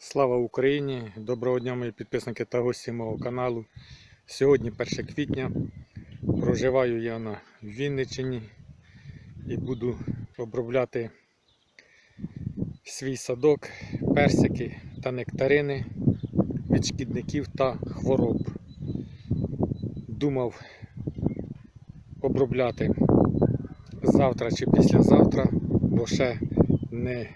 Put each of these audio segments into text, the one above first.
Слава Україні! Доброго дня, мої підписники та гості мого каналу. Сьогодні 1 квітня. Проживаю я на Вінниччині і буду обробляти свій садок, персики та нектарини від шкідників та хвороб. Думав обробляти завтра чи післязавтра, бо ще не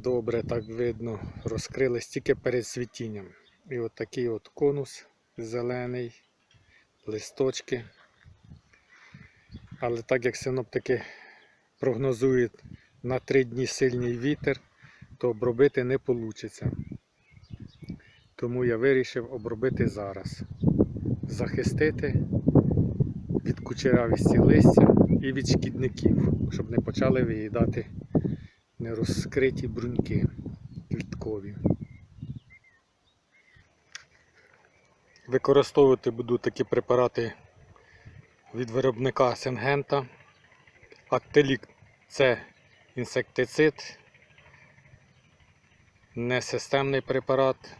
добре так видно, розкрились тільки перед світінням. І от такий от конус зелений, листочки. Але так як синоптики прогнозують на три дні сильний вітер, то обробити не вийде. Тому я вирішив обробити зараз. Захистити від кучеравісті листя і від шкідників, щоб не почали виїдати нерозкриті бруньки квіткові. Використовувати буду такі препарати від виробника Сенгента. Актелік це інсектицид, несистемний препарат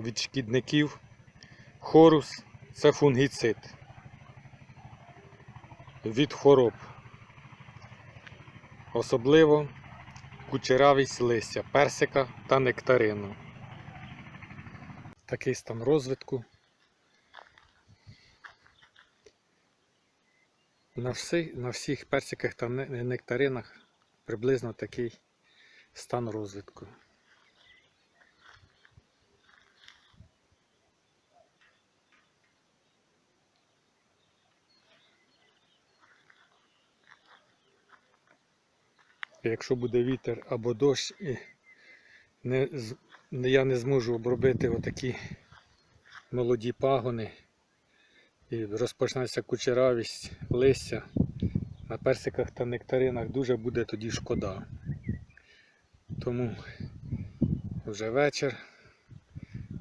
від шкідників. Хорус це фунгіцид від хвороб. Особливо кучеравість листя, персика та нектарину. Такий стан розвитку. На, всі, на всіх персиках та нектаринах приблизно такий стан розвитку. Якщо буде вітер або дощ, і не, я не зможу обробити отакі молоді пагони і розпочнеться кучеравість листя на персиках та нектаринах, дуже буде тоді шкода. Тому вже вечір,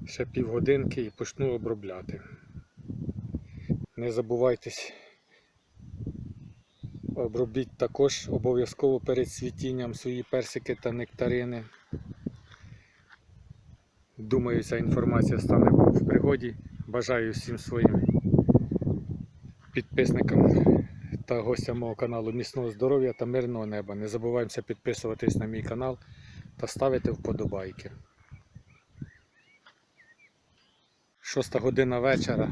ще півгодинки і почну обробляти. Не забувайтесь Обробіть також обов'язково перед світінням свої персики та нектарини. Думаю, ця інформація стане в пригоді. Бажаю всім своїм підписникам та гостям мого каналу міцного здоров'я та мирного неба. Не забуваємося підписуватись на мій канал та ставити вподобайки. Шоста година вечора.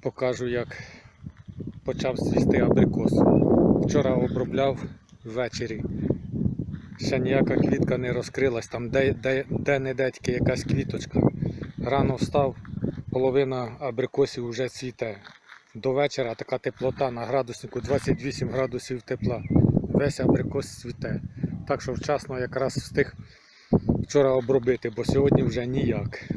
Покажу, як почав цвісти абрикос. Вчора обробляв ввечері. Ще ніяка квітка не розкрилась, там де, де, де де якась квіточка. Рано встав, половина абрикосів вже цвіте. До вечора така теплота на градуснику 28 градусів тепла. Весь абрикос цвіте. Так що вчасно якраз встиг вчора обробити, бо сьогодні вже ніяк.